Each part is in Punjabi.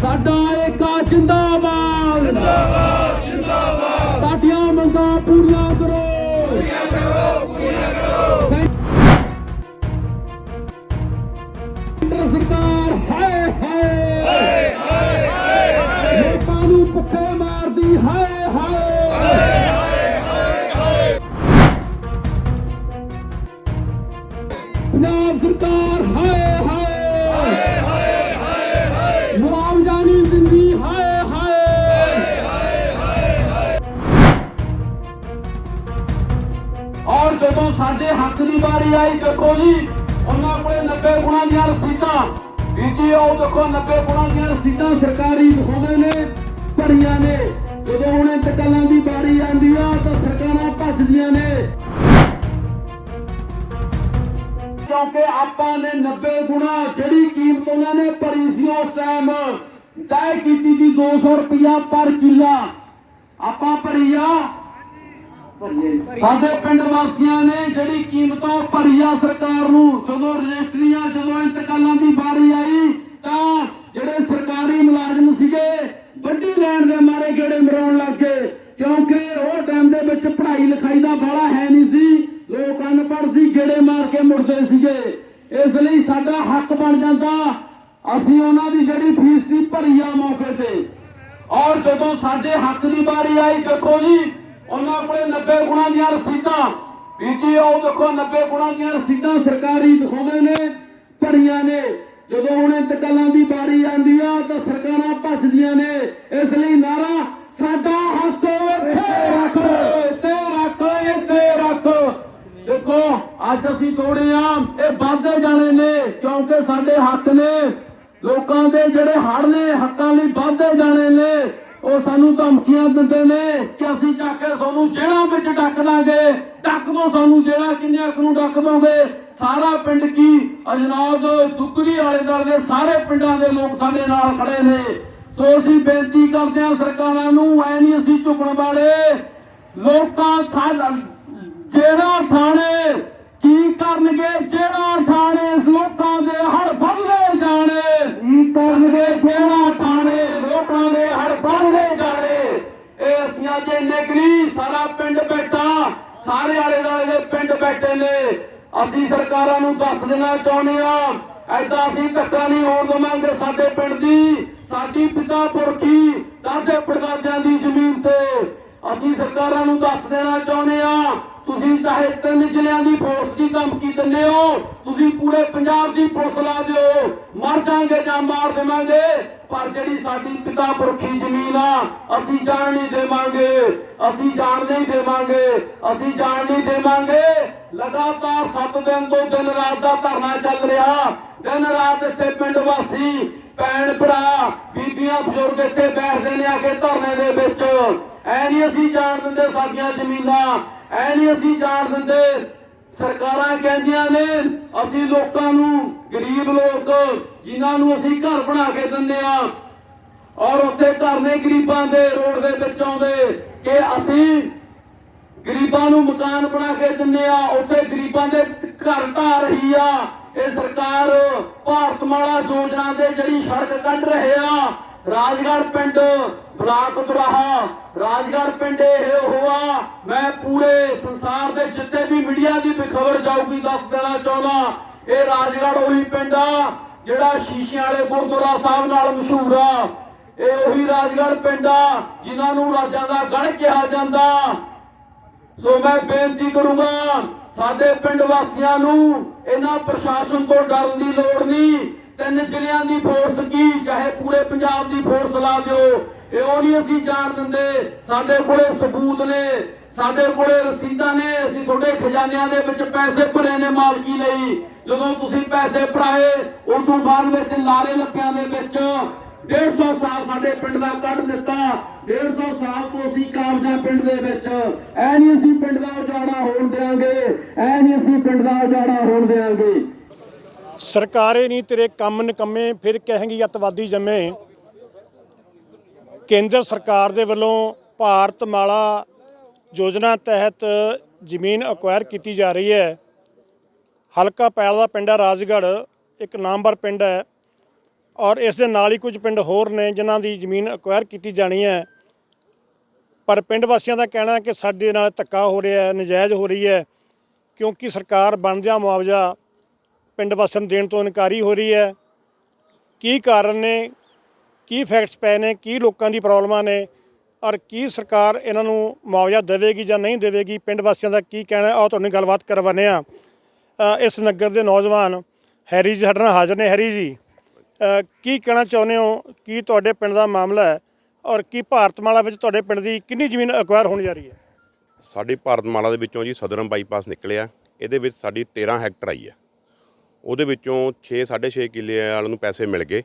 ਸਾਡਾ ਏਕਾ ਜਿੰਦਾਬਾਦ। ਜਿੰਦਾਬਾਦ ਜਿੰਦਾਬਾਦ ਸਾਡੀਆਂ ਮੰਗਾਂ ਪੂਰੀਆਂ ਕਰੋ। ਪੂਰੀਆਂ ਕਰੋ ਪੂਰੀਆਂ ਕਰੋ ਕੇਂਦਰ ਸਰਕਾਰ, ਹਾਏ ਹਾਏ। ਹਾਏ ਹਾਏ ਲੋਕਾਂ ਨੂੰ ਭੁੱਖੇ ਮਾਰਦੀ, ਹਾਏ ਹਾਏ। ਪੰਜਾਬ ਸਰਕਾਰ ਹਾਏ ਹਾਏ। ਹੱਕ ਦੀ ਵਾਰੀ ਆਈ ਦੇਖੋ ਜੀ। ਉਹਨਾਂ ਕੋਲੇ 90 ਗੁਣਾ ਦੀਆਂ ਰਸੀਦਾਂ। ਬੀਜੀ ਉਹ ਦੇਖੋ 90 ਗੁਣਾ ਦੀਆਂ ਰਸੀਦਾਂ ਸਰਕਾਰੀ ਦਿਖਾਉਂਦੇ ਨੇ, ਭਰੀਆਂ ਨੇ। ਜਦੋਂ ਹੁਣ ਇੰਤਕਾਲਾਂ ਦੀ ਵਾਰੀ ਆਉਂਦੀ ਆ, ਤਾਂ ਸਰਕਾਰਾਂ ਭੱਜਦੀਆਂ ਨੇ। ਕਿਉਂਕਿ ਆਪਾਂ ਨੇ 90 ਗੁਣਾ ਜਿਹੜੀ ਕੀਮਤ ਉਹਨਾਂ ਨੇ ਭਰੀ ਸੀ ਉਸ ਟਾਈਮ ਤੈਅ ਕੀਤੀ ਸੀ 200 ਰੁਪਇਆ ਪਰ ਕਿੱਲਾ। ਆਪਾਂ ਭਰੀ ਆ ਸਾਡੇ ਪਿੰਡ ਵਾਸੀਆਂ ਨੇ ਜਿਹੜੀ ਕੀਮਤੋਂ ਭਰੀ ਸਰਕਾਰ ਨੂੰ। ਜਦੋਂ ਰਜਿਸਟਰੀਆਂ, ਜਦੋਂ ਇੰਤਕਾਲਾਂ ਦੀ ਵਾਰੀ ਆਈ, ਤਾਂ ਜਿਹੜੇ ਸਰਕਾਰੀ ਮੁਲਾਜ਼ਮ ਸੀਗੇ, ਵੱਡੀ ਲੈਣ ਦੇ ਮਾਰੇ ਗੇੜੇ ਮਰਾਉਣ ਲੱਗ ਕਿਉਂਕਿ ਉਹ ਟਾਈਮ ਦੇ ਵਿੱਚ ਪੜ੍ਹਾਈ ਲਿਖਾਈ ਦਾ ਬਾਲਾ ਹੈ ਨਹੀਂ ਸੀ। ਲੋਕ ਅਨਪੜ੍ਹ ਸੀ, ਗੇੜੇ ਮਾਰ ਕੇ ਮੁੜਦੇ ਸੀਗੇ। ਇਸ ਲਈ ਸਾਡਾ ਹੱਕ ਬਣ ਜਾਂਦਾ, ਅਸੀਂ ਉਹਨਾਂ ਦੀ ਜਿਹੜੀ ਫੀਸ ਸੀ ਭਰੀ ਆ ਮੌਕੇ ਤੇ। ਔਰ ਜਦੋਂ ਸਾਡੇ ਹੱਕ ਦੀ ਵਾਰੀ ਆਈ, ਦੇਖੋ ਜੀ ਉਹਨਾਂ ਕੋਲੇ 90 ਗੁਣਾ ਦੀਆਂ ਰਸੀਦਾਂ। ਬੀਜੀ ਉਹ ਦੇਖੋ 90 ਗੁਣਾ ਦੀਆਂ ਰਸੀਦਾਂ ਸਰਕਾਰੀ ਦਿਖਾਉਂਦੇ ਨੇ। ਭਰੀਆਂ ਨੇ, ਜਦੋਂ ਹੁਣ ਇੰਤਕਾਲਾਂ ਦੀ ਵਾਰੀ ਆਉਂਦੀ ਆ, ਤਾਂ ਸਰਕਾਰਾਂ ਭੱਜਦੀਆਂ ਨੇ। ਇਸ ਲਈ ਨਾਰਾ ਸਾਡਾ ਹੱਕ ਇੱਥੇ ਰੱਖ ਇੱਥੇ ਰੱਖ ਇੱਥੇ ਰੱਖ। ਦੇਖੋ, ਅੱਜ ਅਸੀਂ ਤੋੜੇ ਆ, ਇਹ ਵੱਧਦੇ ਜਾਣੇ ਨੇ, ਕਿਉਂਕਿ ਸਾਡੇ ਹੱਕ ਨੇ। ਲੋਕਾਂ ਦੇ ਜਿਹੜੇ ਹੜ ਨੇ, ਹੱਕਾਂ ਲਈ ਵੱਧਦੇ ਜਾਣੇ ਨੇ। ਉਹ ਸਾਨੂੰ ਧਮਕੀਆਂ ਦਿੰਦੇ ਨੇ ਕਿ ਅਸੀਂ ਚੱਕ ਕੇ ਤੁਹਾਨੂੰ ਜੇਲ੍ਹਾਂ ਵਿੱਚ ਡੱਕ ਦਾਂਗੇ। ਡੱਕ ਦੋ ਸਾਨੂੰ ਜੇਲ੍ਹਾਂ ਕਿੰਨਿਆਂ ਨੂੰ ਡੱਕ ਦੋਗੇ? ਸਾਰਾ ਪਿੰਡ ਕੀ? ਅਜਨਾਦ ਦੁੱਗਰੀ ਵਾਲੇ ਦਲ ਦੇ ਸਾਰੇ ਪਿੰਡਾਂ ਦੇ ਲੋਕ ਸਾਡੇ ਨਾਲ ਖੜੇ ਨੇ। ਸੋ ਅਸੀਂ ਬੇਨਤੀ ਕਰਦੇ ਹਾਂ ਸਰਕਾਰਾਂ ਨੂੰ, ਐ ਨਹੀਂ ਅਸੀਂ ਝੁਕਣ ਵਾਲੇ। ਲੋਕਾਂ ਸਾਡਾ ਜਿਹੜਾ ਥਾਣੇ ਕੀ ਕਰਨਗੇ? ਜਿਹੜਾ ਥਾਣੇ ਲੋਕਾਂ ਦੇ ਹੜ ਬੰਦੇ ਜਾਣੇ ਕੀ ਕਰਨਗੇ ਜਿਹੜਾ ਥਾਣੇ ਲੋਕਾਂ ਦੇ ਹੜ ਬੰਦੇ ਜਾਣੇ ਇਹ ਅਸੀਂ ਅੱਜ ਸਾਰਾ ਪਿੰਡ ਬੈਠਾ। ਸਾਰੇ ਆਲੇ ਦੁਆਲੇ ਪਿੰਡ ਬੈਠੇ ਨੇ। ਅਸੀਂ ਸਰਕਾਰਾਂ ਨੂੰ ਦੱਸ ਦੇਣਾ ਚਾਹੁੰਦੇ ਆ ਐਦਾਂ ਅਸੀਂ ਧੱਕਾ ਨਹੀਂ ਹੋਣ ਦੇਵਾਂਗੇ ਸਾਡੇ ਪਿੰਡ ਦੀ। ਸਾਡੀ ਪਿਤਾ ਪੁਰਖੀ ਦਾਦੇ ਪੜਦਾਦਿਆਂ ਦੀ ਜ਼ਮੀਨ ਤੇ ਅਸੀਂ ਸਰਕਾਰਾਂ ਨੂੰ ਦੱਸ ਦੇਣਾ ਚਾਹੁੰਦੇ ਆ ਤੁਸੀਂ ਚਾਹੇ ਤਿੰਨ ਜ਼ਿਲ੍ਹਿਆਂ ਦੀ ਫੋਰਸ ਦੀ ਧਮਕੀ ਦਿੰਦੇ ਹੋ, ਤੁਸੀਂ ਪੂਰੇ ਪੰਜਾਬ ਦੀ ਪੁਲਿਸ ਲਾ ਦਿਓ। ਮਰ ਜਾਾਂਗੇ ਜਾਂ ਮਾਰ ਦੇਵਾਂਗੇ, ਪਰ ਜਿਹੜੀ ਸਾਡੀ ਪਿਤਾ ਪੁਰਖੀ ਜ਼ਮੀਨ ਆ, ਅਸੀਂ ਜਾਣ ਨਹੀਂ ਦੇਵਾਂਗੇ। ਅਸੀਂ ਜਾਣ ਨਹੀਂ ਦੇਵਾਂਗੇ, ਅਸੀਂ ਜਾਣ ਨਹੀਂ ਦੇਵਾਂਗੇ। ਲਗਾਤਾਰ 7 ਦਿਨ ਤੋਂ ਦਿਨ ਰਾਤ ਦਾ ਧਰਨਾ ਚੱਲ ਰਿਹਾ। ਦਿਨ ਰਾਤ ਇੱਥੇ ਪਿੰਡ ਵਾਸੀ, ਭੈਣ ਭਰਾ, ਬੀਬੀਆਂ, ਬਜ਼ੁਰਗ ਇੱਥੇ ਬੈਠਦੇ ਨੇ ਆ ਕੇ ਧਰਨੇ ਦੇ ਵਿੱਚ। ਐ ਨਹੀਂ ਅਸੀਂ ਜਾਣ ਦਿੰਦੇ ਸਾਡੀਆਂ ਜ਼ਮੀਨਾਂ। ਐ ਨਹੀਂ ਅਸੀਂ ਜਾਣ ਦਿੰਦੇ। ਸਰਕਾਰਾਂ ਕਹਿੰਦੀਆਂ ਨੇ, ਅਸੀਂ ਲੋਕਾਂ ਨੂੰ ਗਰੀਬ ਲੋਕ, ਜਿਨ੍ਹਾਂ ਨੂੰ ਅਸੀਂ ਘਰ ਬਣਾ ਕੇ ਦਿੰਦੇ ਆ ਔਰ ਉੱਥੇ ਘਰ ਨੇ ਗਰੀਬਾਂ ਦੇ, ਰੋਡ ਦੇ ਵਿੱਚ ਆਉਂਦੇ ਕਿ ਅਸੀਂ ਗਰੀਬਾਂ ਨੂੰ ਮਕਾਨ ਬਣਾ ਕੇ ਦਿੰਨੇ ਆ ਉੱਥੇ ਗਰੀਬਾਂ ਦੇ ਘਰ ਢਾ ਰਹੀ ਆ। ਇਹ ਸਰਕਾਰ ਭਾਰਤ ਮਾਲਾ ਯੋਜਨਾ ਦੇ ਜਿਹੜੀ ਸੜਕ ਕੱਢ ਰਹੇ ਆ ਰਾਜਗੜ੍ਹ ਪਿੰਡ ਬਲਾਕ ਦੁਰਾਹਾ। ਰਾਜਗੜ੍ਹ ਪਿੰਡ ਇਹ ਹੋਆ। ਮੈਂ ਪੂਰੇ ਸੰਸਾਰ ਦੇ ਜਿੱਤੇ ਵੀ ਮੀਡੀਆ ਦੀ ਖਬਰ ਜਾਊਗੀ, ਦੱਸ ਦੇਣਾ ਚਾਹੁੰਦਾ। ਇਹ ਰਾਜਗੜ੍ਹ ਉਹੀ ਪਿੰਡ ਆ, ਜਿਹੜਾ ਸ਼ੀਸ਼ਿਆਂ ਵਾਲੇ ਗੁਰਦੁਆਰਾ ਸਾਹਿਬ ਨਾਲ ਮਸ਼ਹੂਰ ਆ। ਇਹ ਉਹੀ ਰਾਜਗੜ੍ਹ ਪਿੰਡ ਆ, ਜਿਨ੍ਹਾਂ ਨੂੰ ਰਾਜਾਂ ਦਾ ਗੜ ਕਿਹਾ ਜਾਂਦਾ। ਸੋ ਮੈਂ ਬੇਨਤੀ ਕਰੂੰਗਾ ਸਾਡੇ ਪਿੰਡ ਵਾਸੀਆਂ ਨੂੰ, ਇਹਨਾਂ ਪ੍ਰਸ਼ਾਸਨ ਤੋਂ ਡਰਨ ਦੀ ਲੋੜ ਨਹੀਂ। ਤਿੰਨ ਜ਼ਿਲ੍ਹਿਆਂ ਦੀ ਫੋਰਸ ਕੀ, ਚਾਹੇ ਪੂਰੇ ਪੰਜਾਬ ਦੀ ਫੋਰਸ ਲਾ ਦਿਓ। ਇਹ ਨਹੀਂ ਅਸੀਂ ਜਾਣ ਦਿੰਦੇ। ਸਾਡੇ ਕੋਲੇ ਸਬੂਤ ਨੇ, ਸਾਡੇ ਕੋਲੇ ਰਸੀਦਾਂ ਨੇ। ਅਸੀਂ ਤੁਹਾਡੇ ਖਜ਼ਾਨਿਆਂ ਦੇ ਵਿੱਚ ਪੈਸੇ ਭਰੇ ਨੇ ਮਾਲਕੀ ਲਈ। ਜਦੋਂ ਤੁਸੀਂ ਪੈਸੇ ਭਰਾਏ ਉਸ ਤੋਂ ਬਾਅਦ ਵਿੱਚ ਲਾਰੇ ਲੱਪਿਆਂ ਦੇ ਵਿੱਚ 150 ਸਾਲ ਸਾਡੇ ਪਿੰਡ ਦਾ ਕੱਢ ਦਿੱਤਾ। 150 ਸਾਲ ਤੋਂ ਅਸੀਂ ਕਾਮਜਾ ਪਿੰਡ ਦੇ ਵਿੱਚ। ਐ ਨਹੀਂ ਅਸੀਂ ਪਿੰਡ ਦਾ ਉਜਾੜਾ ਹੋਣ ਦੇਾਂਗੇ ਐ ਨਹੀਂ ਅਸੀਂ ਪਿੰਡ ਦਾ ਉਜਾੜਾ ਹੋਣ ਦੇਾਂਗੇ ਸਰਕਾਰੇ ਨਹੀਂ ਤੇਰੇ ਕੰਮ ਨਿਕੰਮੇ, ਫਿਰ ਕਹੇਂਗੀ ਅਤਵਾਦੀ ਜੰਮੇ। ਕੇਂਦਰ ਸਰਕਾਰ ਦੇ ਵੱਲੋਂ ਭਾਰਤ ਮਾਲਾ ਯੋਜਨਾ ਤਹਿਤ ਜ਼ਮੀਨ ਅਕਵਾਇਰ ਕੀਤੀ ਜਾ ਰਹੀ ਹੈ। ਹਲਕਾ ਪੈਲ ਦਾ ਪਿੰਡ ਹੈ, ਰਾਜਗੜ੍ਹ, ਇੱਕ ਨਾਮਵਰ ਪਿੰਡ ਹੈ। ਔਰ ਇਸ ਦੇ ਨਾਲ ਹੀ ਕੁਝ ਪਿੰਡ ਹੋਰ ਨੇ ਜਿਨ੍ਹਾਂ ਦੀ ਜ਼ਮੀਨ ਅਕਵਾਇਰ ਕੀਤੀ ਜਾਣੀ ਹੈ। ਪਰ ਪਿੰਡ ਵਾਸੀਆਂ ਦਾ ਕਹਿਣਾ ਹੈ ਕਿ ਸਾਡੇ ਨਾਲ ਧੱਕਾ ਹੋ ਰਿਹਾ ਹੈ, ਨਜਾਇਜ਼ ਹੋ ਰਹੀ ਹੈ, ਕਿਉਂਕਿ ਸਰਕਾਰ ਬਣਦਿਆਂ ਮੁਆਵਜ਼ਾ ਪਿੰਡ ਵਾਸੀਆਂ ਨੂੰ ਦੇਣ ਤੋਂ ਇਨਕਾਰੀ ਹੋ ਰਹੀ ਹੈ। ਕੀ ਕਾਰਨ ਨੇ? ਕੀ ਫੈਕਟਸ ਪਏ ਨੇ? ਕੀ ਲੋਕਾਂ ਦੀ ਪ੍ਰੋਬਲਮਾਂ ਨੇ? ਔਰ ਕੀ ਸਰਕਾਰ ਇਹਨਾਂ ਨੂੰ ਮੁਆਵਜ਼ਾ ਦੇਵੇਗੀ ਜਾਂ ਨਹੀਂ ਦੇਵੇਗੀ? ਪਿੰਡ ਵਾਸੀਆਂ ਦਾ ਕੀ ਕਹਿਣਾ ਆਓ ਤੁਹਾਨੂੰ ਗੱਲਬਾਤ ਕਰਵਾਉਂਦੇ ਆ ਇਸ ਨਗਰ ਦੇ ਨੌਜਵਾਨ ਹੈਰੀ ਜੀ ਸਾਡੇ ਨਾਲ ਹਾਜ਼ਰ ਨੇ। ਹੈਰੀ ਜੀ ਕੀ ਕਹਿਣਾ ਚਾਹੁੰਦੇ ਹੋ? ਕੀ ਤੁਹਾਡੇ ਪਿੰਡ ਦਾ ਮਾਮਲਾ ਹੈ? ਔਰ ਕੀ ਭਾਰਤਮਾਲਾ ਵਿੱਚ ਤੁਹਾਡੇ ਪਿੰਡ ਦੀ ਕਿੰਨੀ ਜ਼ਮੀਨ ਅਕਵਾਇਰ ਹੋਣ ਜਾ ਰਹੀ ਹੈ? ਸਾਡੇ ਭਾਰਤਮਾਲਾ ਦੇ ਵਿੱਚੋਂ ਜੀ ਸਦਰਮ ਬਾਈਪਾਸ ਨਿਕਲਿਆ। ਇਹਦੇ ਵਿੱਚ ਸਾਡੀ 13 ਹੈਕਟਰ ਆਈ ਹੈ। ਉਹਦੇ ਵਿੱਚੋਂ 6 6.5 ਕਿੱਲੇ ਵਾਲਿਆਂ ਨੂੰ ਪੈਸੇ ਮਿਲ ਗਏ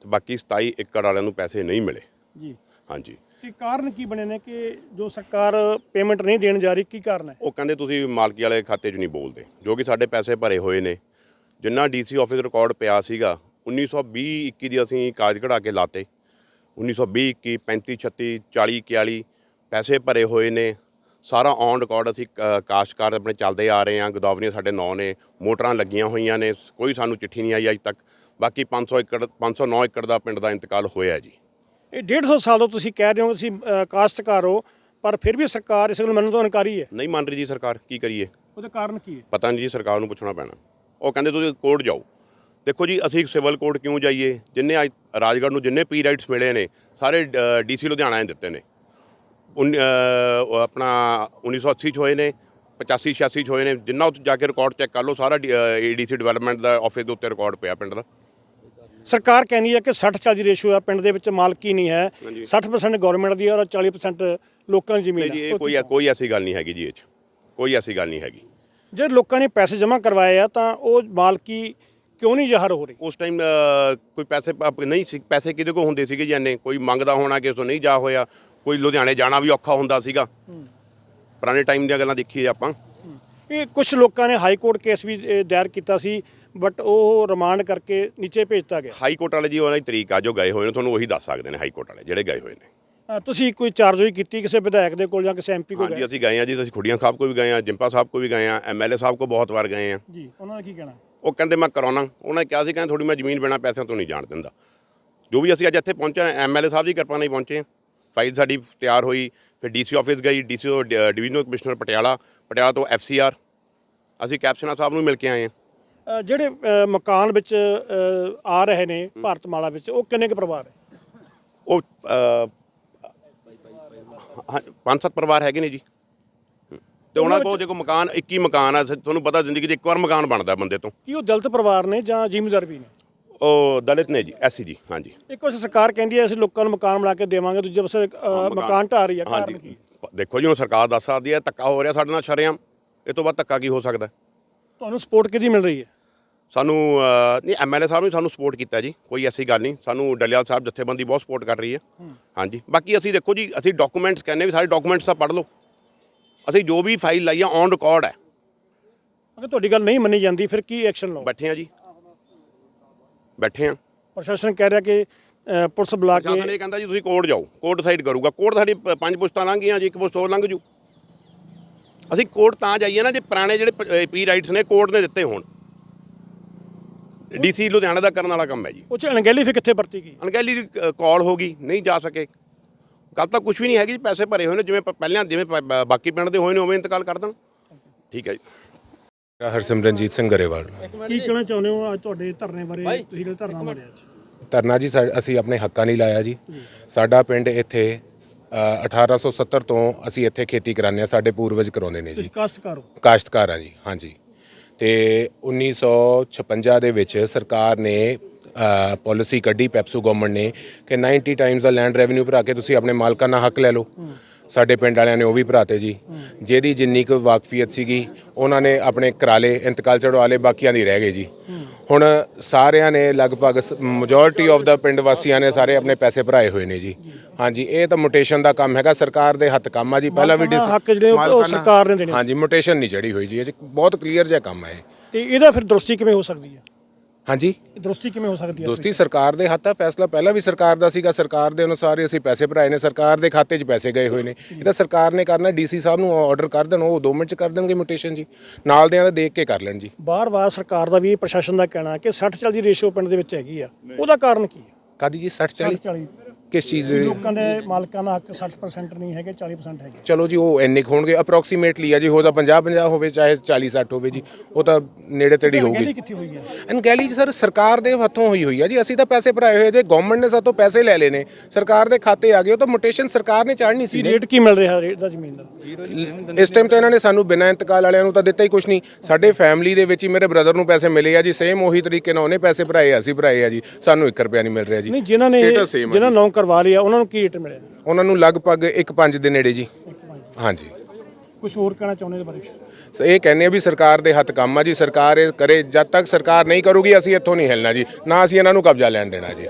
ਤੇ ਬਾਕੀ 27 ਏਕੜ ਵਾਲਿਆਂ ਨੂੰ ਪੈਸੇ ਨਹੀਂ ਮਿਲੇ। ਜੀ। ਹਾਂਜੀ। ਤੇ ਕਾਰਨ ਕੀ ਬਣੇ ਨੇ ਕਿ ਜੋ ਸਰਕਾਰ ਪੇਮੈਂਟ ਨਹੀਂ ਦੇਣ ਜਾ ਰਹੀ ਕੀ ਕਾਰਨ ਹੈ? ਉਹ ਕਹਿੰਦੇ ਤੁਸੀਂ ਮਾਲਕੀ ਵਾਲੇ ਖਾਤੇ 'ਚ ਨਹੀਂ ਬੋਲਦੇ ਜੋ ਕਿ ਸਾਡੇ ਪੈਸੇ ਭਰੇ ਹੋਏ ਨੇ। ਜਿੰਨਾ ਡੀਸੀ ਆਫਿਸ ਰਿਕਾਰਡ ਪਿਆ ਸੀਗਾ 1920 21 ਦੀ ਅਸੀਂ ਕਾਜ ਕਢਾ ਕੇ ਲਾਤੇ। 1920 21 35 36 40 41 ਪੈਸੇ ਭਰੇ ਹੋਏ ਨੇ। ਸਾਰਾ ਔਨ ਰਿਕਾਰਡ ਅਸੀਂ ਅ, ਕਾਸ਼ਤਕਾਰ ਆਪਣੇ ਚੱਲਦੇ ਆ ਰਹੇ ਹਾਂ। ਗੋਦਾਵਰੀਆਂ ਸਾਡੇ ਨਾਂ ਨੇ ਮੋਟਰਾਂ ਲੱਗੀਆਂ ਹੋਈਆਂ ਨੇ ਕੋਈ ਸਾਨੂੰ ਚਿੱਠੀ ਨਹੀਂ ਆਈ ਅੱਜ ਤੱਕ। ਬਾਕੀ 500 ਏਕੜ 509 ਏਕੜ ਦਾ ਪਿੰਡ ਦਾ ਇੰਤਕਾਲ ਹੋਇਆ ਜੀ। ਇਹ 150 ਸਾਲ ਤੋਂ ਤੁਸੀਂ ਕਹਿ ਰਹੇ ਹੋ ਤੁਸੀਂ ਕਾਸ਼ਤਕਾਰ ਹੋ ਪਰ ਫਿਰ ਵੀ ਸਰਕਾਰ ਇਸ ਨੂੰ ਮੰਨਣ ਤੋਂ ਇਨਕਾਰੀ ਹੈ? ਨਹੀਂ ਮੰਨ ਰਹੀ ਜੀ ਸਰਕਾਰ ਕੀ ਕਰੀਏ? ਉਹਦਾ ਕਾਰਨ ਕੀ ਹੈ? ਪਤਾ ਨਹੀਂ ਜੀ ਸਰਕਾਰ ਨੂੰ ਪੁੱਛਣਾ ਪੈਣਾ। ਉਹ ਕਹਿੰਦੇ ਤੁਸੀਂ ਕੋਰਟ ਜਾਓ। ਦੇਖੋ ਜੀ ਅਸੀਂ ਸਿਵਲ ਕੋਰਟ ਕਿਉਂ ਜਾਈਏ? ਜਿੰਨੇ ਅੱਜ ਰਾਜਗੜ੍ਹ ਨੂੰ ਜਿੰਨੇ ਪੀ ਰਾਈਟਸ ਮਿਲੇ ਨੇ ਸਾਰੇ ਡੀਸੀ ਲੁਧਿਆਣਾ ਨੇ ਦਿੱਤੇ ਨੇ। ਆਪਣਾ 1980 ਚ ਹੋਏ ਨੇ 85 86 ਚ ਹੋਏ ਨੇ ਜਿੰਨਾ ਉੱਥੇ ਜਾ ਕੇ ਰਿਕਾਰਡ ਚੈੱਕ ਕਰ ਲਓ ਸਾਰਾ ਏਡੀਸੀ ਡਿਵੈਲਪਮੈਂਟ ਦਾ ਆਫਿਸ ਦੇ ਉੱਤੇ ਰਿਕਾਰਡ ਪਿਆ ਪਿੰਡ ਦਾ। ਸਰਕਾਰ ਕਹਿੰਦੀ ਹੈ ਕਿ 60 40 ਰੇਸ਼ੋ ਹੈ ਪਿੰਡ ਦੇ ਵਿੱਚ ਮਾਲਕੀ ਨਹੀਂ ਹੈ। 60% ਗਵਰਨਮੈਂਟ ਦੀ ਹੈ ਔਰ 40% ਲੋਕਾਂ ਦੀ ਜ਼ਮੀਨ ਹੈ। ਕੋਈ ਕੋਈ ਐਸੀ ਗੱਲ ਨਹੀਂ ਹੈਗੀ ਜੀ ਇਹ ਚ। ਕੋਈ ਐਸੀ ਗੱਲ ਨਹੀਂ ਹੈਗੀ। ਜੇ ਲੋਕਾਂ ਨੇ ਪੈਸੇ ਜਮ੍ਹਾਂ ਕਰਵਾਏ ਆ ਤਾਂ ਉਹ ਮਾਲਕੀ ਕਿਉਂ ਨਹੀਂ ਜ਼ਾਹਰ ਹੋ ਰਹੀ? ਉਸ ਟਾਈਮ ਕੋਈ ਪੈਸੇ ਨਹੀਂ ਸੀ ਪੈਸੇ ਕਿਹਦੇ ਕੋਲ ਹੁੰਦੇ ਸੀਗੇ ਜੀ ਇੰਨੇ? ਕੋਈ ਮੰਗਦਾ ਹੋਣਾ ਕਿ ਉਸ ਤੋਂ ਨਹੀਂ ਜਾ ਹੋਇਆ। ਕੋਈ ਲੁਧਿਆਣੇ ਜਾਣਾ ਵੀ ਔਖਾ ਹੁੰਦਾ ਸੀਗਾ। ਪੁਰਾਣੇ ਟਾਈਮ ਦੀਆਂ ਗੱਲਾਂ ਦੇਖੀਏ ਆਪਾਂ। ਇਹ ਕੁਝ ਲੋਕਾਂ ਨੇ ਹਾਈ ਕੋਰਟ ਕੇਸ ਵੀ ਦਾਇਰ ਕੀਤਾ ਸੀ ਬਟ ਉਹ ਰਿਮਾਂਡ ਕਰਕੇ ਨੀਚੇ ਭੇਜਤਾ ਗਿਆ। ਹਾਈ ਕੋਰਟ ਵਾਲੇ ਜੀ ਉਹਨਾਂ ਦੀ ਤਰੀਕ ਆ ਜੋ ਗਏ ਹੋਏ ਨੇ ਤੁਹਾਨੂੰ ਉਹੀ ਦੱਸ ਸਕਦੇ ਨੇ ਹਾਈ ਕੋਰਟ ਵਾਲੇ ਜਿਹੜੇ ਗਏ ਹੋਏ ਨੇ। ਤੁਸੀਂ ਕੋਈ ਚਾਰਜੋਈ ਕੀਤੀ ਕਿਸੇ ਵਿਧਾਇਕ ਦੇ ਕੋਲ ਜਾਂ ਕਿਸੇ ਐਮਪੀ ਕੋਲ ਹਾਂਜੀ ਅਸੀਂ ਗਏ ਆ ਜੀ ਅਸੀਂ ਖੁੱਡੀਆਂ ਸਾਹਿਬ ਕੋ ਵੀ ਗਏ ਆ ਜਿੰਪਾ ਸਾਹਿਬ ਕੋ ਵੀ ਗਏ ਆ ਐਮਐਲਏ ਸਾਹਿਬ ਕੋ ਬਹੁਤ ਵਾਰ ਗਏ ਆ। ਜੀ ਉਹਨਾਂ ਨੇ ਕੀ ਕਹਿਣਾ? ਉਹ ਕਹਿੰਦੇ ਮੈਂ ਕਰਾਉਣਾ ਉਹਨਾਂ ਨੇ ਕਿਹਾ ਸੀ ਕਹਿੰਦੇ ਥੋੜੀ ਮੈਂ ਜ਼ਮੀਨ ਬਿਨਾਂ ਪੈਸਿਆਂ ਤੋਂ ਨਹੀਂ ਜਾਣ ਦਿੰਦਾ। ਜੋ ਵੀ ਅਸੀਂ ਅੱਜ ਇੱਥੇ ਪਹੁੰਚੇ ਐਮਐਲਏ ਸਾਹਿਬ ਦੀ ਕਿਰਪਾ ਨਾਲ ਹੀ ਪਹੁੰਚੇ ਹਾਂ। ਫਾਈਲ ਸਾਡੀ ਤਿਆਰ ਹੋਈ ਫਿਰ ਡੀਸੀ ਆਫਿਸ ਗਈ DC divisional commissioner Patiala Patiala ਤੋਂ ਐਫਸੀਆਰ ਅਸੀਂ ਕੈਪਸ਼ਨਾ ਸਾਹਿਬ ਨੂੰ ਮਿਲ ਕੇ ਆਏ ਹਾਂ। ਜਿਹੜੇ ਮਕਾਨ ਵਿੱਚ ਆ ਰਹੇ ਨੇ ਭਾਰਤਮਾਲਾ ਵਿੱਚ ਉਹ ਕਿੰਨੇ ਕੁ ਪਰਿਵਾਰ ਹੈ ਉਹ ਪੰਜ ਸੱਤ ਪਰਿਵਾਰ ਹੈਗੇ ਨੇ ਜੀ। ਤੇ ਉਹਨਾਂ ਕੋਲ ਜੇ ਕੋਈ ਮਕਾਨ 21 ਮਕਾਨ ਆ ਤੁਹਾਨੂੰ ਪਤਾ ਜ਼ਿੰਦਗੀ 'ਚ ਇੱਕ ਵਾਰ ਮਕਾਨ ਬਣਦਾ ਬੰਦੇ ਤੋਂ। ਕੀ ਉਹ ਦਲਿਤ ਪਰਿਵਾਰ ਨੇ ਜਾਂ ਜ਼ਿਮੀਂਦਾਰ ਵੀ ਨੇ? ਉਹ ਦਲਿਤ ਨੇ ਜੀ ਐਸੀ ਜੀ ਹਾਂਜੀ। ਇੱਕ ਪਾਸੇ ਸਰਕਾਰ ਕਹਿੰਦੀ ਹੈ ਅਸੀਂ ਲੋਕਾਂ ਨੂੰ ਮਕਾਨ ਬਣਾ ਕੇ ਦੇਵਾਂਗੇ ਦੂਜੇ ਪਾਸੇ ਅ, ਮਕਾਨ। ਢਾਹ ਰਹੀ ਹੈ ਕਾਰਨ ਹਾਂਜੀ। ਕੀ ਦੇਖੋ ਜੀ ਹੁਣ ਸਰਕਾਰ ਦੱਸ ਸਕਦੀ ਹੈ ਧੱਕਾ ਹੋ ਰਿਹਾ ਸਾਡੇ ਨਾਲ ਸ਼ਰੇਆਮ। ਇਹ ਤੋਂ ਬਾਅਦ ਧੱਕਾ ਕੀ ਹੋ ਸਕਦਾ? ਤੁਹਾਨੂੰ ਸਪੋਰਟ ਕਿਹਦੀ ਮਿਲ ਰਹੀ ਹੈ? ਸਾਨੂੰ ਅ, ਨਹੀਂ ਐਮਐਲਏ ਸਾਹਿਬ ਨੇ ਸਾਨੂੰ ਸਪੋਰਟ ਕੀਤਾ ਜੀ ਕੋਈ ਐਸੀ ਗੱਲ ਨਹੀਂ। ਸਾਨੂੰ ਡਲਿਆਲ ਸਾਹਿਬ ਜਥੇਬੰਦੀ ਬਹੁਤ ਸਪੋਰਟ ਕਰ ਰਹੀ ਹੈ। ਹਾਂਜੀ। ਬਾਕੀ ਅਸੀਂ ਦੇਖੋ ਜੀ ਅਸੀਂ ਡਾਕੂਮੈਂਟਸ ਕਹਿੰਦੇ ਵੀ ਸਾਰੇ ਡਾਕੂਮੈਂਟਸ ਤਾਂ ਪੜ੍ਹ ਲਓ। ਅਸੀਂ ਜੋ ਵੀ ਫਾਈਲ ਲਾਈ ਆ ਔਨ ਰਿਕਾਰਡ ਹੈ। ਅਗਰ ਤੁਹਾਡੀ ਗੱਲ ਨਹੀਂ ਮੰਨੀ ਜਾਂਦੀ ਫਿਰ ਕੀ ਐਕਸ਼ਨ ਲਓ ਬੈਠੇ ਆ ਜੀ। ਬੈਠੇ ਆ। ਪ੍ਰਸ਼ਾਸਨ ਕਹਿ ਰਿਹਾ ਕਿ ਅ, ਪੁਲਿਸ ਬੁਲਾ ਪ੍ਰਸ਼ਾਸਨ ਕੇ ਇਹ ਕਹਿੰਦਾ ਜੀ ਤੁਸੀਂ ਕੋਰਟ ਜਾਓ ਕੋਰਟ ਡਿਸਾਈਡ ਕਰੂਗਾ। ਕੋਰਟ ਸਾਡੀ ਪ- ਪੰਜ ਪੁਸਤਾਂ ਲੰਘ ਗਈਆਂ ਜੀ ਇੱਕ ਪੁਸਤ ਹੋਰ ਲੰਘ ਜੂ। ਅਸੀਂ ਕੋਰਟ ਤਾਂ ਜਾਈਏ ਨਾ ਜੇ ਪੁਰਾਣੇ ਜਿਹੜੇ ਪੀ ਰਾਈਟਸ ਨੇ ਕੋਰਟ ਨੇ ਦਿੱਤੇ ਹੋਣ। ਡੀਸੀ ਲੁਧਿਆਣਾ ਦਾ ਕਰਨ ਵਾਲਾ ਕੰਮ ਹੈ ਜੀ। ਉਹ ਚ ਅਣਗਹਿਲੀ ਫਿਰ ਕਿੱਥੇ ਵਰਤੀ ਗਈ? ਅਣਗਹਿਲੀ ਦੀ ਕਾਲ ਹੋ ਗਈ ਨਹੀਂ ਜਾ ਸਕੇ। ਕੱਲ ਤਾਂ ਕੁਝ ਵੀ ਨਹੀਂ ਹੈਗੀ ਜੀ ਪੈਸੇ ਭਰੇ ਹੋਏ ਨੇ ਜਿਵੇਂ ਪ- ਪਹਿਲਾਂ ਜਿਵੇਂ ਪ- ਬ- ਬਾਕੀ ਪਿੰਡ ਦੇ ਹੋਏ ਨੇ ਉਵੇਂ ਇੰਤਕਾਲ ਕਰ ਦੇਣ। ਠੀਕ ਹੈ ਜੀ। ਹਰਸਿਮਰਨਜੀਤ ਸਿੰਘ ਗਰੇਵਾਲ। ਕੀ ਕਹਿਣਾ ਚਾਹੁੰਦੇ ਹੋ? ਅੱਜ ਤੁਹਾਡੇ ਧਰਨੇ ਬਾਰੇ ਤੁਸੀਂ ਜਿਹੜਾ ਧਰਨਾ ਮਾਰਿਆ ਅੱਜ। ਧਰਨਾ ਜੀ ਸਾ- ਅਸੀਂ ਆਪਣੇ ਹੱਕਾਂ ਲਈ ਲਾਇਆ ਜੀ। ਸਾਡਾ ਪਿੰਡ ਇੱਥੇ ਅ, 1870 ਤੋਂ ਅਸੀਂ ਇੱਥੇ ਖੇਤੀ ਕਰਾਉਂਦੇ ਆ ਸਾਡੇ ਪੂਰਵਜ ਕਰਾਉਂਦੇ ਨੇ ਜੀ। ਤੁਸੀਂ ਕਾਸ਼ਤਕਾਰ ਹੋ? ਕਾਸ਼ਤਕਾਰ ਆ ਜੀ ਹਾਂਜੀ ਤੇ 1956 ਦੇ ਵਿੱਚ ਸਰਕਾਰ ਨੇ ਪਾਲਿਸੀ ਕੱਢੀ ਪੈਪਸੂ ਗਵਰਨਮੈਂਟ ਨੇ ਕਿ 90 ਟਾਈਮਸ ਦਾ ਲੈਂਡ ਰੈਵਨਿਊ ਭਰਾ ਕੇ ਤੁਸੀਂ ਆਪਣੇ ਮਾਲਕਾਨਾ ਹੱਕ ਲੈ ਲਓ। ਸਾਡੇ ਪਿੰਡ ਵਾਲਿਆਂ ਨੇ ਉਹ ਵੀ ਭਰਾਤੇ ਜੀ। ਜਿਹਦੀ ਜਿੰਨੀ ਕੁ ਵਾਕਫੀਅਤ ਸੀਗੀ ਉਹਨਾਂ ਨੇ ਆਪਣੇ ਕਰਾਲੇ ਇੰਤਕਾਲ ਚੜਵਾ ਲਏ ਬਾਕੀਆਂ ਦੀ ਰਹਿ ਗਏ ਜੀ। ਹੁਣ ਸਾਰਿਆਂ ਨੇ ਲਗਭਗ ਮੈਜੋਰਿਟੀ ਆਫ ਦਾ ਪਿੰਡ ਵਾਸੀਆਂ ਨੇ ਸਾਰੇ ਆਪਣੇ ਪੈਸੇ ਭਰਾਏ ਹੋਏ ਨੇ ਜੀ। ਹਾਂਜੀ ਇਹ ਤਾਂ ਮੋਟੇਸ਼ਨ ਦਾ ਕੰਮ ਹੈਗਾ ਸਰਕਾਰ ਦੇ ਹੱਥ ਕੰਮ ਆ ਜੀ। ਪਹਿਲਾਂ ਵੀ ਹੱਕ ਜਿਹੜੇ ਉਹ- ਸਰਕਾਰ ਨੇ ਦੇਣੇ। ਹਾਂਜੀ ਮੋਟੇਸ਼ਨ ਨਹੀਂ ਚੜੀ ਹੋਈ ਜੀ। ਇਹ ਬਹੁਤ ਕਲੀਅਰ ਜਿਹਾ ਕੰਮ ਹੈ। ਤੇ ਇਹਦਾ ਫਿਰ ਦਰੁਸਤੀ ਕਿਵੇਂ ਹੋ ਸਕਦੀ ਹੈ? ਹਾਂਜੀ। ਦਰੁਸਤੀ ਕਿਵੇਂ ਹੋ ਸਕਦੀ ਹੈ ਦੋਸਤੀ ਸਰਕਾਰ ਦੇ ਹੱਥ ਆ ਫੈਸਲਾ ਪਹਿਲਾਂ ਵੀ ਸਰਕਾਰ ਦਾ ਸੀਗਾ ਸਰਕਾਰ ਦੇ ਅਨੁਸਾਰ ਹੀ ਅਸੀਂ ਪੈਸੇ ਭਰਾਏ ਨੇ ਸਰਕਾਰ ਦੇ ਖਾਤੇ 'ਚ ਪੈਸੇ ਗਏ ਹੋਏ ਨੇ। ਇਹ ਤਾਂ ਸਰਕਾਰ ਨੇ ਕਰਨਾ ਡੀਸੀ ਸਾਹਿਬ ਨੂੰ ਆਰਡਰ ਕਰ ਦੇਣ ਉਹ 2 ਮਿੰਟ 'ਚ ਕਰ ਦੇਣਗੇ ਮਿਊਟੇਸ਼ਨ ਜੀ। ਨਾਲ ਦਿਆਂ ਦਾ ਦੇਖ ਕੇ ਕਰ ਲੈਣ ਜੀ। ਬਾਰ-ਬਾਰ ਸਰਕਾਰ ਦਾ ਵੀ ਪ੍ਰਸ਼ਾਸਨ ਦਾ ਕਹਿਣਾ ਕਿ 60 40 ਦੀ ਰੇਸ਼ੋ ਪਿੰਡ ਦੇ ਵਿੱਚ ਹੈਗੀ ਆ। ਉਹਦਾ ਕਾਰਨ ਕੀ ਹੈ? ਕਾਦੀ ਜੀ 60 40 40 ਕਿਸ ਚੀਜ਼ ਦੇ? ਲੋਕਾਂ ਦੇ ਮਾਲਕਾਂ ਦਾ ਹੱਕ 60% ਨਹੀਂ ਹੈਗੇ 40% ਹੈਗੇ। ਚਲੋ ਜੀ ਉਹ ਇੰਨੇ ਕੁ ਹੋਣਗੇ। ਅਪਰੋਕਸੀਮੇਟਲੀ ਆ ਜੀ ਹੋ ਤਾਂ 50 50 ਹੋਵੇ ਚਾਹੇ 40 60 ਹੋਵੇ ਜੀ ਉਹ ਤਾਂ ਨੇੜੇ ਤੇੜੀ ਹੋਊਗੀ। ਕਿੱਥੇ ਹੋਈ ਹੈ? ਅਨਗੈਲੀ ਜੀ ਸਰ ਸਰਕਾਰ ਦੇ ਹੱਥੋਂ ਹੋਈ ਹੋਈ ਆ ਜੀ। ਅਸੀਂ ਤਾਂ ਪੈਸੇ ਭਰਾਏ ਹੋਏ ਜੇ ਗਵਰਨਮੈਂਟ ਨੇ ਸਾਤੋਂ ਪੈਸੇ ਲੈ ਲਏ ਨੇ ਸਰਕਾਰ ਦੇ ਖਾਤੇ ਆ ਗਏ ਉਹ ਤਾਂ ਮੋਟੇਸ਼ਨ ਸਰਕਾਰ ਨੇ ਚਾੜਨੀ ਸੀ ਰੇਟ ਕੀ ਮਿਲ ਰਿਹਾ ਰੇਟ ਦਾ ਜ਼ਮੀਨ ਦਾ? ਇਸ ਟਾਈਮ ਤਾਂ ਇਹਨਾਂ ਨੇ ਸਾਨੂੰ ਬਿਨਾਂ ਇੰਤਕਾਲ ਵਾਲਿਆਂ ਨੂੰ ਤਾਂ ਦਿੱਤਾ ਹੀ ਕੁਝ ਨਹੀਂ। ਸਾਡੇ ਫੈਮਿਲੀ ਦੇ ਵਿੱਚ ਹੀ ਮੇਰੇ ਬ੍ਰਦਰ ਨੂੰ ਪੈਸੇ ਮਿਲੇ ਆ ਜੀ ਸੇਮ ਉਹੀ ਤਰੀਕੇ ਨਾਲ ਉਹਨੇ ਪੈਸੇ ਭਰਾਏ ਆ, ਅਸੀਂ ਭਰਾਏ ਆ ਜੀ। ਸਾਨੂੰ 1 ਰੁਪਿਆ ਨਹੀਂ ਮਿਲ ਰਿਹਾ ਜੀ। ਨਹੀਂ ਜਿਨ੍ਹਾਂ ਨੇ ਜਿਨ੍ਹਾਂ ਨੌਂ ਕਰਵਾ ਲਿਆ ਉਹਨਾਂ ਨੂੰ ਕੀ ਰੇਟ ਮਿਲਿਆ ਉਹਨਾਂ ਨੂੰ ਲਗਭਗ 1.5 ਦੇ ਨੇੜੇ ਜੀ। ਹਾਂਜੀ। ਕੁਝ ਹੋਰ ਕਹਿਣਾ ਚਾਹੁੰਦੇ ਬਾਰੇ? ਸੋ ਇਹ ਕਹਿੰਦੇ ਆ ਵੀ ਸਰਕਾਰ ਦੇ ਹੱਥ ਕੰਮ ਆ ਜੀ ਸਰਕਾਰ ਇਹ ਕਰੇ ਜਦ ਤੱਕ ਸਰਕਾਰ ਨਹੀਂ ਕਰੂਗੀ ਅਸੀਂ ਇੱਥੋਂ ਨਹੀਂ ਹਿਲਣਾ ਜੀ ਨਾ ਅਸੀਂ ਇਹਨਾਂ ਨੂੰ ਕਬਜ਼ਾ ਲੈਣ ਦੇਣਾ ਜੀ।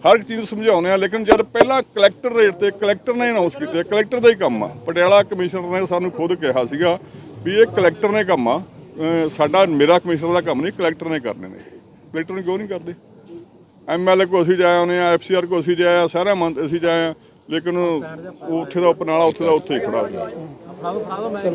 ਹਰ ਇੱਕ ਚੀਜ਼ ਨੂੰ ਸਮਝਾਉਂਦੇ ਆ ਲੇਕਿਨ ਜਦ ਪਹਿਲਾਂ ਕਲੈਕਟਰ ਰੇਟ ਤੇ ਕਲੈਕਟਰ ਨੇ ਅਨਾਉਂਸ ਕੀਤੇ ਕਲੈਕਟਰ ਦਾ ਹੀ ਕੰਮ ਆ। ਪਟਿਆਲਾ ਕਮਿਸ਼ਨਰ ਨੇ ਸਾਨੂੰ ਖੁਦ ਕਿਹਾ ਸੀਗਾ ਵੀ ਇਹ ਕਲੈਕਟਰ ਨੇ ਕੰਮ ਆ। ਸਾਡਾ ਮੇਰਾ ਕਮਿਸ਼ਨਰ ਦਾ ਕੰਮ ਨਹੀਂ ਕਲੈਕਟਰ ਨੇ ਕਰਨੇ ਨੇ। ਕਲੈਕਟਰ ਨੇ ਕਿਉਂ ਨਹੀਂ ਕਰਦੇ? ਐਮਐਲਏ ਕੋ ਅਸੀਂ ਜਾਏ ਆਉਂਦੇ ਆ ਐਫਸੀਆਰ ਕੋ ਅਸੀਂ ਜਾਇਆ ਆ ਸਾਰਾ ਮੰਤ ਅਸੀਂ ਜਾਏ ਆ ਲੇਕਿਨ ਉਹ ਉੱਥੇ ਦਾ ਉਪਨਾਲਾ ਉੱਥੇ ਦਾ ਉੱਥੇ ਹੀ ਖੜਾ ਹੋ ਗਿਆ।